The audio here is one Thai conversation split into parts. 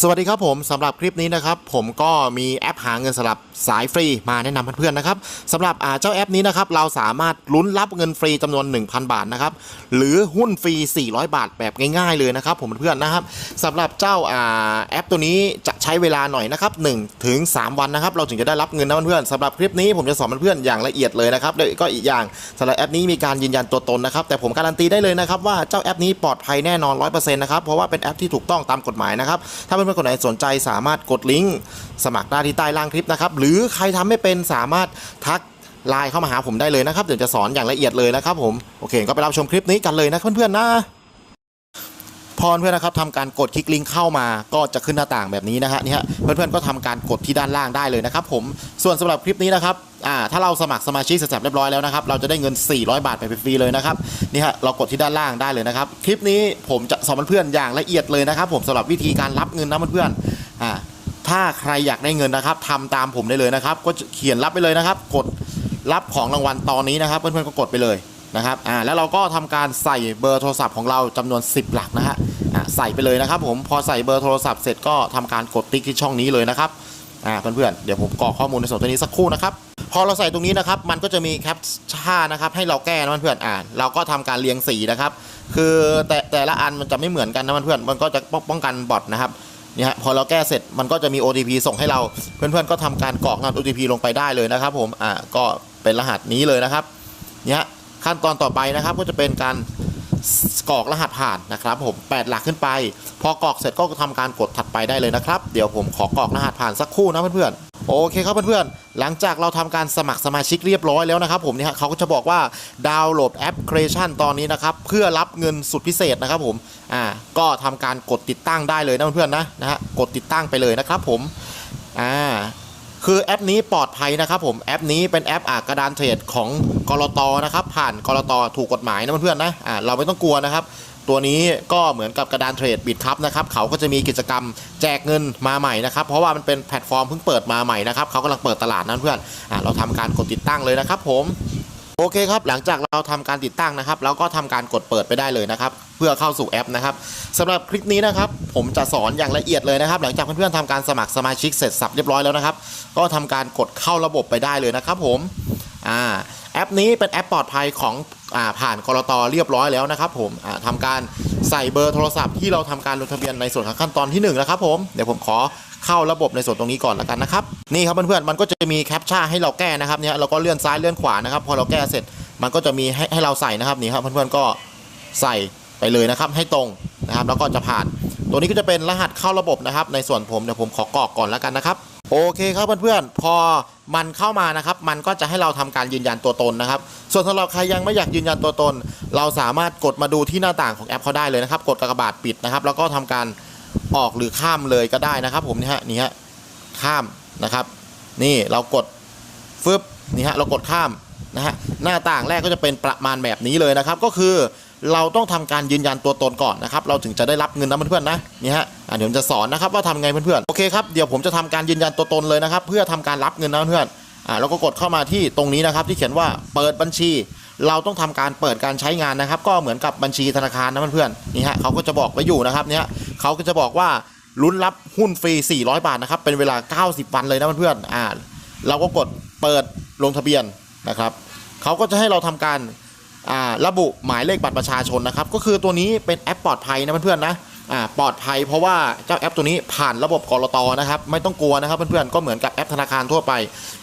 สวัสดีครับผมสำหรับคลิปนี้นะครับผมก็มีแอปหาเงินสำหรับสายฟรีมาแนะนำเพื่อนๆนะครับสำหรับเจ้าแอปนี้นะครับเราสามารถลุ้นรับเงินฟรีจำนวน 1,000 บาทนะครับหรือหุ้นฟรี 400 บาทแบบง่ายๆเลยนะครับผมเพื่อนๆนะครับสำหรับเจ้าอ่าแอปตัวนี้จะใช้เวลาหน่อยนะครับ1ถึง3วันนะครับเราถึงจะได้รับเงินนะเพื่อนๆสำหรับคลิปนี้ผมจะสอนเพื่อนๆอย่างละเอียดเลยนะครับแล้วก็อีกอย่างสำหรับแอปนี้มีการยืนยันตัวตนนะครับแต่ผมการันตีได้เลยนะครับว่าเจ้าแอปนี้ปลอดภัยแน่นอน100%นะครับเพราะว่าเป็นแอปที่ถูกต้องตามกฎหมายนะครับถ้าเพื่อนๆคนไหนสนใจสามารถกดลิงก์สมัครได้ที่ใต้ล่างคลิปนะครับ หรือใครทำไม่เป็นสามารถทักไลน์เข้ามาหาผมได้เลยนะครับ เดี๋ยวจะสอนอย่างละเอียดเลยนะครับผม โอเค ก็ไปรับชมคลิปนี้กันเลยนะเพื่อนๆนะ พอเพื่อนนะครับทำการกดคลิกลิงก์เข้ามาก็จะขึ้นหน้าต่างแบบนี้นะฮะนี่ฮะเพื่อนๆก็ทำการกดที่ด้านล่างได้เลยนะครับผมส่วนสำหรับคลิปนี้นะครับอ่าถ้าเราสมัครสมาชิกเสร็จเรียบร้อยแล้วนะครับเราจะได้เงิน 400 บาทไปฟรีเลยนะครับนี่ฮะเรากดที่ด้านล่างได้เลยนะครับคลิปนี้ผมจะสอนเพื่อนๆอย่างละเอียดเลยนะครับ ผมสำหรับวิธีการรับเงินนะเพื่อนๆอ่าถ้าใครอยากได้เงินนะครับทำตามผมได้เลยนะครับ ก็เขียนรับไปเลยนะครับ กดรับของรางวัลตอนนี้นะครับ เพื่อนๆก็กดไปเลย นะครับอ่าแล้วเราก็ทำการใส่เบอร์โทรศัพท์ของเราจำนวน 10 หลักนะฮะอะใส่ไปเลยนะครับผมพอใส่เบอร์โทรศัพท์เสร็จก็ทำการกดติ๊กที่ช่องนี้เลยนะครับอ่าเพื่อนๆเดี๋ยวผมกรอกข้อมูลในส่วนตัวนี้สักครู่นะครับพอเราใส่ตรงนี้นะครับมันก็จะมีแคปชั่นนะครับให้เราแก้นะเพื่อนๆอ่าเราก็ทำการเรียงสีนะครับ คือแต่แต่ละอันมันจะไม่เหมือนกันนะเพื่อนๆมันก็จะป้องกันบอทนะครับนี่ฮะพอเราแก้เสร็จมันก็จะมี OTP ส่งให้เราเพื่อนๆก็ทำการกรอกรหัส OTP ลงไปได้เลยนะครับ ผมอ่าก็เป็นรหัสนี้เลยนะครับเนี่ย ขั้นตอนต่อไปนะครับก็จะเป็นการกรอกรหัสผ่านนะครับผม8หลักขึ้นไป พอกรอกเสร็จก็ทำการกดถัดไปได้เลยนะครับ เดี๋ยวผมขอกรอกรหัสผ่านสักครู่นะเพื่อนๆโอเคครับเพื่อนๆ หลังจากเราทำการสมัครสมาชิกเรียบร้อยแล้วนะครับผมเนี่ยเขาก็จะบอกว่าดาวน์โหลดแอป Creation ตอนนี้นะครับเพื่อรับเงินสุดพิเศษนะครับผม อ่า ก็ทำการกดติดตั้งได้เลยนะเพื่อนๆนะนะฮะ กดติดตั้งไปเลยนะครับผม อ่า คือแอปนี้ปลอดภัยนะครับผมแอปนี้เป็นแอปอ่ากระดานเทรดของกรตนะครับผ่านกรตถูกกฎหมายนะเพื่อนๆนะอ่าเราไม่ต้องกลัวนะครับตัวนี้ก็เหมือนกับกระดานเทรดบิตครับนะครับเขาก็จะมีกิจกรรมแจกเงินมาใหม่นะครับเพราะว่ามันเป็นแพลตฟอร์มเพิ่งเปิดมาใหม่นะครับเขากำลังเปิดตลาดนั้นเพื่อนอ่าเราทำการกดติดตั้งเลยนะครับผม โอเคครับ หลังจากเราทำการติดตั้งนะครับ เราก็ทำการกดเปิดไปได้เลยนะครับ เพื่อเข้าสู่แอปนะครับสำหรับคลิปนี้นะครับ ผมจะสอนอย่างละเอียดเลยนะครับ หลังจากเพื่อนๆทำการสมัครสมาชิกเสร็จสับเรียบร้อยแล้วนะครับ ก็ทำการกดเข้าระบบไปได้เลยนะครับ ผมอ่าแอปนี้เป็นแอปปลอดภัยของอ่าผ่านกรตเรียบร้อยแล้วนะครับ ผมอ่าทำการ ใส่เบอร์โทรศัพท์ที่เราทำการลงทะเบียนในส่วนของขั้นตอนที่หนึ่งนะครับผมเดี๋ยวผมขอเข้าระบบในส่วนตรงนี้ก่อนแล้วกันนะครับนี่ครับเพื่อนๆมันก็จะมีแคปชั่นให้เราแก้นะครับเนี่ยเราก็เลื่อนซ้ายเลื่อนขวานะครับพอเราแก้เสร็จมันก็จะมีให้ให้เราใส่นะครับนี่ครับเพื่อนๆก็ใส่ไปเลยนะครับให้ตรงนะครับแล้วก็จะผ่าน ตัวนี้ก็จะเป็นรหัสเข้าระบบนะครับ ในส่วนผมเดี๋ยวผมขอกรอกก่อนแล้วกันนะครับ โอเคครับเพื่อนๆ พอมันเข้ามานะครับ มันก็จะให้เราทำการยืนยันตัวตนนะครับ ส่วนสำหรับใครยังไม่อยากยืนยันตัวตน เราสามารถกดมาดูที่หน้าต่างของแอปเขาได้เลยนะครับ กดกระบาดปิดนะครับ แล้วก็ทำการออกหรือข้ามเลยก็ได้นะครับ ผมนี่ฮะนี่ฮะข้ามนะครับ นี่เรากดฟึบนี่ฮะเรากดข้ามนะฮะหน้าต่างแรกก็จะเป็นประมาณแบบนี้เลยนะครับ ก็คือ เราต้องทำการยืนยันตัวตนก่อนนะครับเราถึงจะได้รับเงินนะเพื่อนๆนะนี่ฮะอะเดี๋ยวผมจะสอนนะครับว่าทำไงเพื่อนๆโอเคครับเดี๋ยวผมจะทำการยืนยันตัวตนเลยนะครับ เพื่อทำการรับเงินนะเพื่อนอ่าเราก็กดเข้ามาที่ตรงนี้นะครับ ที่เขียนว่าเปิดบัญชี เราต้องทำการเปิดการใช้งานนะครับ ก็เหมือนกับบัญชีธนาคารนะเพื่อนๆนี่ฮะเขาก็จะบอกไว้อยู่นะครับเนี่ยเขาก็จะบอกว่าลุ้นรับหุ้นฟรี 400 บาทนะครับ เป็นเวลา 90 วันเลยนะเพื่อนๆอ่า เราก็กดเปิดลงทะเบียนนะครับ เขาก็จะให้เราทำการ ระบุหมายเลขบัตรประชาชนนะครับ ก็คือตัวนี้เป็นแอปปลอดภัยนะเพื่อนๆนะปลอดภัยเพราะว่าเจ้าแอปตัวนี้ผ่านระบบกรตนะครับ ไม่ต้องกลัวนะครับเพื่อนๆก็เหมือนกับแอปธนาคารทั่วไป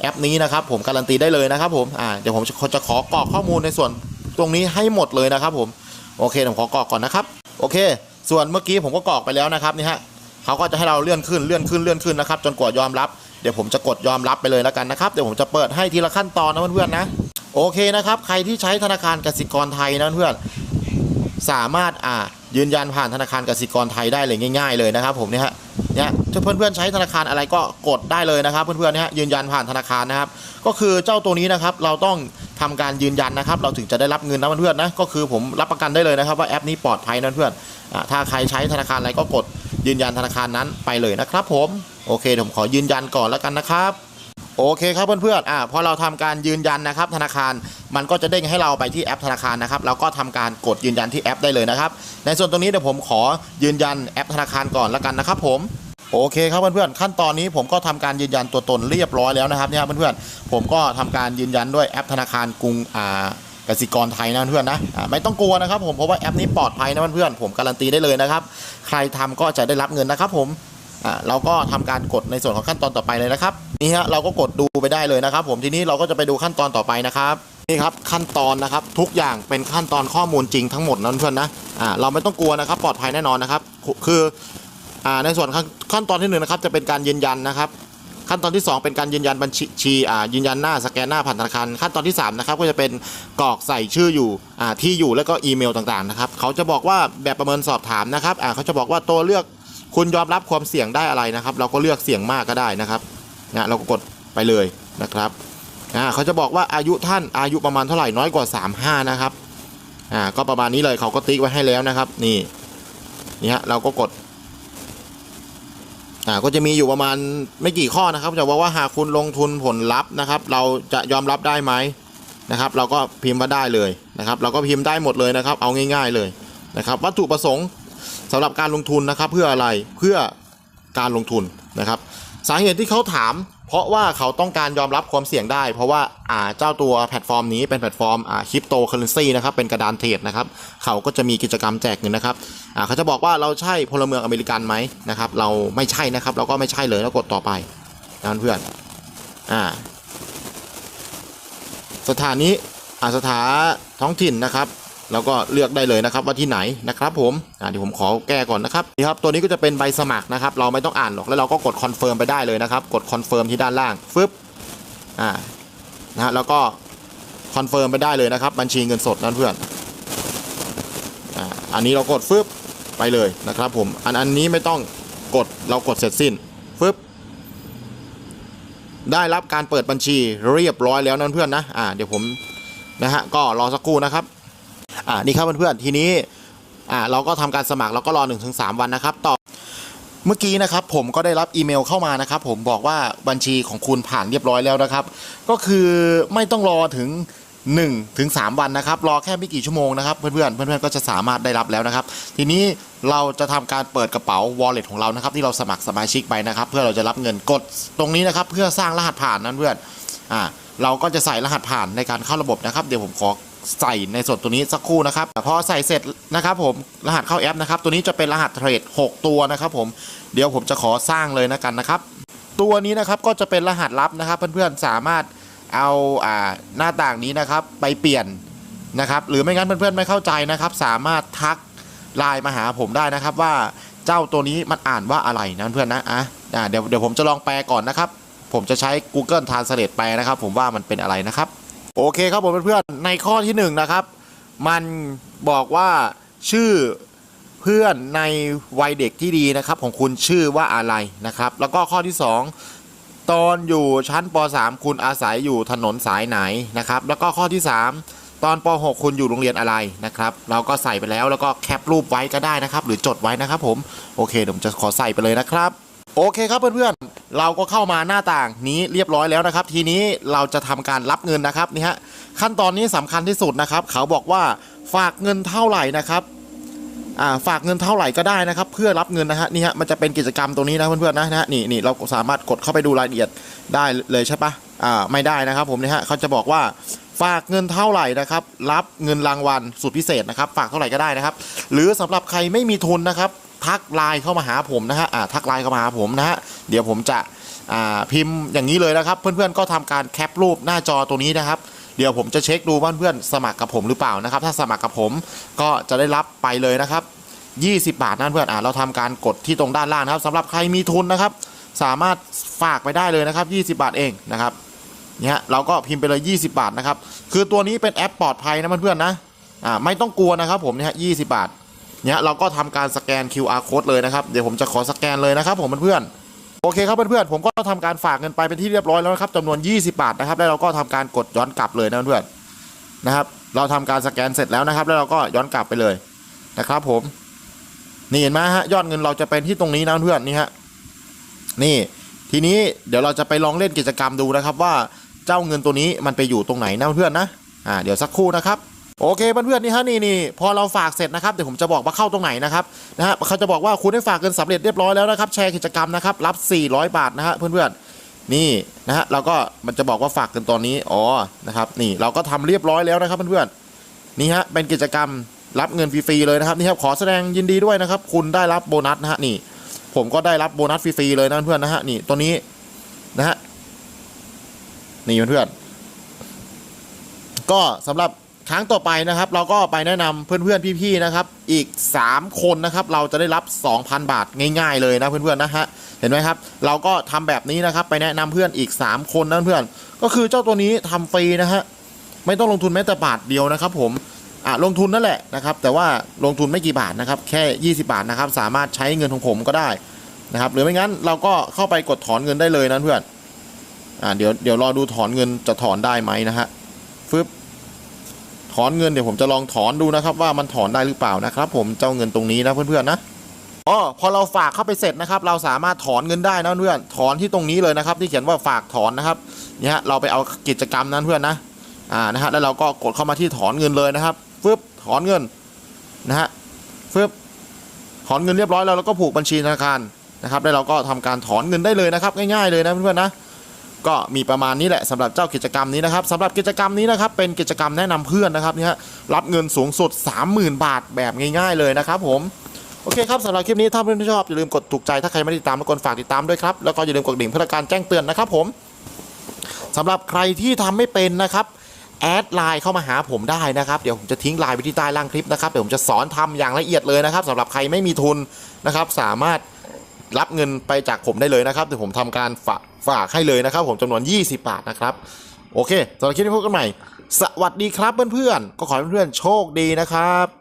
แอปนี้นะครับ ผมการันตีได้เลยนะครับผมเดี๋ยวผมจะขอกรอกข้อมูลในส่วนตรงนี้ให้หมดเลยนะครับ ผมโอเคผมขอกรอกก่อนนะครับ โอเค ส่วนเมื่อกี้ผมก็กรอกไปแล้วนะครับนี่ฮะเขาก็จะให้เราเลื่อนขึ้นเลื่อนขึ้นเลื่อนขึ้นนะครับ จนกว่ายอมรับเดี๋ยวผมจะกดยอมรับไปเลยแล้วกันนะครับเดี๋ยวผมจะเปิดให้ทีละขั้นตอนนะเพื่อนๆนะ โอเคนะครับ ใครที่ใช้ธนาคารกสิกรไทยนะเพื่อนสามารถอ่ายืนยันผ่านธนาคารกสิกรไทยได้เลยง่าย ๆ เลยนะครับ ผมเนี่ยฮะเนี่ยถ้าเพื่อนๆใช้ธนาคารอะไรก็กดได้เลยนะครับ เพื่อนๆเนี่ยฮะยืนยันผ่านธนาคารนะครับ ก็คือเจ้าตัวนี้นะครับเราต้องทำการยืนยันนะครับ เราถึงจะได้รับเงินนะเพื่อนๆนะก็คือผมรับประกันได้เลยนะครับ ว่าแอปนี้ปลอดภัยนะเพื่อนอ่าถ้าใครใช้ธนาคารอะไรก็กดยืนยันธนาคารนั้นไปเลยนะครับ ผมโอเคผมขอยืนยันก่อนแล้วกันนะครับ โอเคครับเพื่อนๆอ่าพอเราทำการยืนยันนะครับ ธนาคารมันก็จะเด้งให้เราไปที่แอปธนาคารนะครับเราก็ทำการกดยืนยันที่แอปได้เลยนะครับ ในส่วนตรงนี้เดี๋ยวผมขอยืนยันแอปธนาคารก่อนล้วกันนะครับผมโอเคครับเพื่อนๆขั้นตอนนี้ผมก็ทำการยืนยันตัวตนเรียบร้อยแล้วนะครับเนี่ยเพื่อนๆผมก็ทำการยืนยันด้วยแอปธนาคารกรุงอ่ากสิกรไทยนะเพื่อนนะไม่ต้องกลัวนะครับผมเพราะว่าแอปนี้ปลอดภัยนะเพื่อนๆผมการันตีได้เลยนะครับ ใครทำก็จะได้รับเงินนะครับผม อ่าเราก็ทำการกดในส่วนของขั้นตอนต่อไปเลยนะครับนี่ฮะเราก็กดดูไปได้เลยนะครับ ผมทีนี้เราก็จะไปดูขั้นตอนต่อไปนะครับนี่ครับขั้นตอนนะครับทุกอย่างเป็นขั้นตอนข้อมูลจริงทั้งหมดนะเพื่อนนะอ่าเราไม่ต้องกลัวนะครับ ปลอดภัยแน่นอนนะครับ คืออ่าในส่วนขั้นขั้นตอนที่หนึ่งนะครับจะเป็นการยืนยันนะครับขั้นตอนที่ 2 เป็นการยืนยันบัญชีอ่ายืนยันหน้าสแกนหน้าผ่านธนาคารขั้นตอนที่3นะครับก็จะเป็นกรอกใส่ชื่ออยู่อ่าที่อยู่แล้วก็อีเมลต่างๆนะครับเขาจะบอกว่าแบบประเมินสอบถามนะครับอ่าเขาจะบอกว่าตัวเลือก คุณยอมรับความเสี่ยงได้อะไรนะครับ เราก็เลือกเสี่ยงมากก็ได้นะครับนะเราก็กดไปเลยนะครับอ่าเขาจะบอกว่าอายุท่านอายุประมาณเท่าไหร่น้อยกว่า 35 นะครับอ่าก็ประมาณนี้เลยเขาก็ติ๊กไว้ให้แล้วนะครับ นี่นี่ฮะเราก็กดอ่าก็จะมีอยู่ประมาณไม่กี่ข้อนะครับจะบอกว่าหากคุณลงทุนผลลัพธ์นะครับ เราจะยอมรับได้ไหมนะครับ เราก็พิมพ์ว่าได้เลยนะครับ เราก็พิมพ์ได้หมดเลยนะครับ เอาง่าย ๆเลยนะครับ วัตถุประสงค์ สำหรับการลงทุนนะครับเพื่ออะไรเพื่อการลงทุนนะครับ สาเหตุที่เขาถาม เพราะว่าเขาต้องการยอมรับความเสี่ยงได้ เพราะว่าอ่าเจ้าตัวแพลตฟอร์มนี้เป็นแพลตฟอร์มอ่าคริปโตเคอเรนซีนะครับเป็นกระดานเทรดนะครับเขาก็จะมีกิจกรรมแจกเงินนะครับอ่าเขาจะบอกว่าเราใช่พลเมืองอเมริกันไหมนะครับเราไม่ใช่นะครับเราก็ไม่ใช่เลยแล้วกดต่อไปนะเพื่อนอ่าสถานีอ่าสถาท้องถิ่นนะครับ แล้วก็เลือกได้เลยนะครับว่าที่ไหนนะครับผมอ่าเดี๋ยวผมขอแก้ก่อนนะครับนี่ครับตัวนี้ก็จะเป็นใบสมัครนะครับเราไม่ต้องอ่านหรอกแล้วเราก็กดคอนเฟิร์มไปได้เลยนะครับกดคอนเฟิร์มที่ด้านล่างฟึบอ่านะฮะแล้วก็คอนเฟิร์มไปได้เลยนะครับบัญชีเงินสดนั่นเพื่อนอ่าอันนี้เรากดฟึบไปเลยนะครับผมอันอันนี้ไม่ต้องกดเรากดเสร็จสิ้นฟึบได้รับการเปิดบัญชีเรียบร้อยแล้วนั่นเพื่อนนะอ่าเดี๋ยวผมนะฮะก็รอสักครู่นะครับ อ่านี่ครับเพื่อนๆทีนี้อ่าเราก็ทำการสมัครเราก็รอ1-3วันนะครับต่อเมื่อกี้นะครับผมก็ได้รับอีเมลเข้ามานะครับ ผมบอกว่าบัญชีของคุณผ่านเรียบร้อยแล้วนะครับ ก็คือไม่ต้องรอถึง1ถึง3วันนะครับ รอแค่ไม่กี่ชั่วโมงนะครับ เพื่อนๆเพื่อนๆก็จะสามารถได้รับแล้วนะครับ ทีนี้เราจะทำการเปิดกระเป๋า wallet ของเรานะครับ ที่เราสมัครสมาชิกไปนะครับ เพื่อเราจะรับเงินกดตรงนี้นะครับ เพื่อสร้างรหัสผ่านนั่นเพื่อนอ่าเราก็จะใส่รหัสผ่านในการเข้าระบบนะครับ เดี๋ยวผมขอ ใส่ในส่วนตัวนี้สักครู่นะครับพอใส่เสร็จนะครับผมรหัสเข้าแอปนะครับตัวนี้จะเป็นรหัสเทรด 6 ตัวนะครับผมเดี๋ยวผมจะขอสร้างเลยนะกันนะครับตัวนี้นะครับก็จะเป็นรหัสลับนะครับ เพื่อนๆสามารถเอาอ่าหน้าต่างนี้นะครับไปเปลี่ยนนะครับหรือไม่งั้นเพื่อนๆไม่เข้าใจนะครับ สามารถทักไลน์มาหาผมได้นะครับ ว่าเจ้าตัวนี้มันอ่านว่าอะไรนะเพื่อนนะอะอ่าเดี๋ยวเดี๋ยวผมจะลองแปลก่อนนะครับ ผมจะใช้ Google Translate แปลนะครับ ผมว่ามันเป็นอะไรนะครับ โอเคครับผมเพื่อนๆในข้อที่1นงนะครับ มันบอกว่าชื่อเพื่อนในวัยเด็กที่ดีนะครับ ของคุณชื่อว่าอะไรนะครับ แล้วก็ข้อที่ 2 ตอนอยู่ชั้นป .3 คุณอาศัยอยู่ถนนสายไหนนะครับ แล้วก็ข้อที่ 3 ตอนป .6 คุณอยู่โรงเรียนอะไรนะครับ เราก็ใส่ไปแล้วแล้วก็แคปรูปไว้ก็ได้นะครับ หรือจดไว้นะครับผมโอเคผมจะขอใส่ไปเลยนะครับ โอเคครับเพื่อนๆ เราก็เข้ามาหน้าต่างนี้เรียบร้อยแล้วนะครับ ทีนี้เราจะทำการรับเงินนะครับนี่ฮะขั้นตอนนี้สำคัญที่สุดนะครับ เขาบอกว่าฝากเงินเท่าไหร่นะครับอ่าฝากเงินเท่าไหร่ก็ได้นะครับ เพื่อรับเงินนะฮะนี่ฮะมันจะเป็นกิจกรรมตรงนี้นะเพื่อนๆนะนะฮะนี่นี่เราสามารถกดเข้าไปดูรายละเอียดได้เลยใช่ปะอ่าไม่ได้นะครับ ผมนี่ฮะเขาจะบอกว่าฝากเงินเท่าไหร่นะครับ รับเงินรางวัลสุดพิเศษนะครับ ฝากเท่าไหร่ก็ได้นะครับ หรือสำหรับใครไม่มีทุนนะครับ ทักไลน์เข้ามาหาผมนะฮะอ่าทักไลน์เข้ามาหาผมนะฮะเดี๋ยวผมจะอ่าพิมพ์อย่างนี้เลยนะครับ เพื่อนๆก็ทำการแคปรูปหน้าจอตัวนี้นะครับเดี๋ยวผมจะเช็คดูว่าเพื่อนสมัครกับผมหรือเปล่านะครับ ถ้าสมัครกับผมก็จะได้รับไปเลยนะครับ 20 บาทนั่นเพื่อนอ่าเราทำการกดที่ตรงด้านล่างนะครับสำหรับใครมีทุนนะครับ สามารถฝากไปได้เลยนะครับ 20 บาทเองนะครับเนี่ยเราก็พิมพ์ไปเลย 20 บาทนะครับ คือตัวนี้เป็นแอปปลอดภัยนะเพื่อนๆนะอ่าไม่ต้องกลัวนะครับผมเนี่ย20 บาท เนี่ยเราก็ทำการสแกน QR code เลยนะครับ เดี๋ยวผมจะขอสแกนเลยนะครับ ผมเพื่อนๆโอเคครับเพื่อนๆผมก็ทำการฝากเงินไปเป็นที่เรียบร้อยแล้วนะครับจำนวน 20 บาทนะครับ แล้วเราก็ทำการกดย้อนกลับเลยนะเพื่อนๆนะครับ เราทำการสแกนเสร็จแล้วนะครับ แล้วเราก็ย้อนกลับไปเลยนะครับ ผม นี่เห็นไหมฮะยอดเงินเราจะเป็นที่ตรงนี้นะเพื่อนนี่ฮะนี่ ทีนี้เดี๋ยวเราจะไปลองเล่นกิจกรรมดูนะครับ ว่าเจ้าเงินตัวนี้มันไปอยู่ตรงไหนนะเพื่อนนะอ่าเดี๋ยวสักครู่นะครับ โอเคเพื่อนๆนี่ฮะนี่นี่พอเราฝากเสร็จนะครับเดี๋ยวผมจะบอกว่าเข้าตรงไหนนะครับนะฮะเขาจะบอกว่าคุณได้ฝากเงินสำเร็จเรียบร้อยแล้วนะครับแชร์กิจกรรมนะครับรับ 400 บาทนะฮะเพื่อนๆนี่นะฮะเราก็มันจะบอกว่าฝากเงินตอนนี้อ๋อนะครับนี่เราก็ทำเรียบร้อยแล้วนะครับเพื่อนๆนี่ฮะเป็นกิจกรรมรับเงินฟรีๆเลยนะครับนี่ครับขอแสดงยินดีด้วยนะครับ คุณได้รับโบนัสนะฮะนี่ ผมก็ได้รับโบนัสฟรีๆเลยนะเพื่อนๆนะฮะนี่ตัวนี้นะฮะนี่เพื่อนๆก็สำหรับ ครั้งต่อไปนะครับ เราก็ไปแนะนำเพื่อนๆพี่ๆนะครับ อีก 3 คนนะครับ เราจะได้รับ 2,000 บาทง่าย ๆ เลยนะเพื่อนๆนะฮะเห็นไหมครับ เราก็ทำแบบนี้นะครับ ไปแนะนำเพื่อนอีก 3 คนนะเพื่อนก็คือเจ้าตัวนี้ทำฟรีนะฮะไม่ต้องลงทุนแม้แต่บาทเดียวนะครับ ผมอะลงทุนนั่นแหละนะครับ แต่ว่าลงทุนไม่กี่บาทนะครับ แค่ 20 บาทนะครับ สามารถใช้เงินของผมก็ได้นะครับ หรือไม่งั้นเราก็เข้าไปกดถอนเงินได้เลยนะเพื่อนอ่าเดี๋ยวเดี๋ยวรอดูถอนเงินจะถอนได้ไหมนะฮะ ถอนเงินเดี๋ยวผมจะลองถอนดูนะครับ ว่ามันถอนได้หรือเปล่านะครับ ผมเจ้าเงินตรงนี้นะเพื่อนๆนะอ๋อพอเราฝากเข้าไปเสร็จนะครับ เราสามารถถอนเงินได้นะเพื่อนถอนที่ตรงนี้เลยนะครับ ที่เขียนว่าฝากถอนนะครับเนี่ยฮะเราไปเอากิจกรรมนั้นเพื่อนนะอ่านะฮะแล้วเราก็กดเข้ามาที่ถอนเงินเลยนะครับฟึบถอนเงินนะฮะฟึบถอนเงินเรียบร้อยแล้วเราก็ผูกบัญชีธนาคารนะครับแล้วเราก็ทำการถอนเงินได้เลยนะครับ ง่ายๆเลยนะเพื่อนๆนะ ก็มีประมาณนี้แหละสำหรับเจ้ากิจกรรมนี้นะครับสำหรับกิจกรรมนี้นะครับเป็นกิจกรรมแนะนำเพื่อนนะครับนี่ยรับเงินสูงสุด 30,000 บาทแบบง่าย ๆ เลยนะครับผมโอเคครับสำหรับคลิปนี้ถ้าเพื่อนๆชอบอย่าลืมกดถูกใจถ้าใครไม่ได้ติดตามกวนฝากติดตามด้วยครับแล้วก็อย่าลืมกดดิ่งเพื่อการแจ้งเตือนนะครับผมสำหรับใครที่ทำไม่เป็นนะครับแอดไลน์เข้ามาหาผมได้นะครับเดี๋ยวผมจะทิ้งไลน์ไว้ที่ใต้ล่างคลิปนะครับเดี๋ยวผมจะสอนทำอย่างละเอียดเลยนะครับสำหรับใครไม่มีทุนนะครับสามารถ รับเงินไปจากผมได้เลยนะครับเดี๋ยวผมทำการฝากฝากให้เลยนะครับ ผมจำนวน 20 บาทนะครับ โอเคสำหรับคลิปนี้พบกันใหม่ สวัสดีครับเพื่อนๆก็ขอให้เพื่อนๆโชคดีนะครับ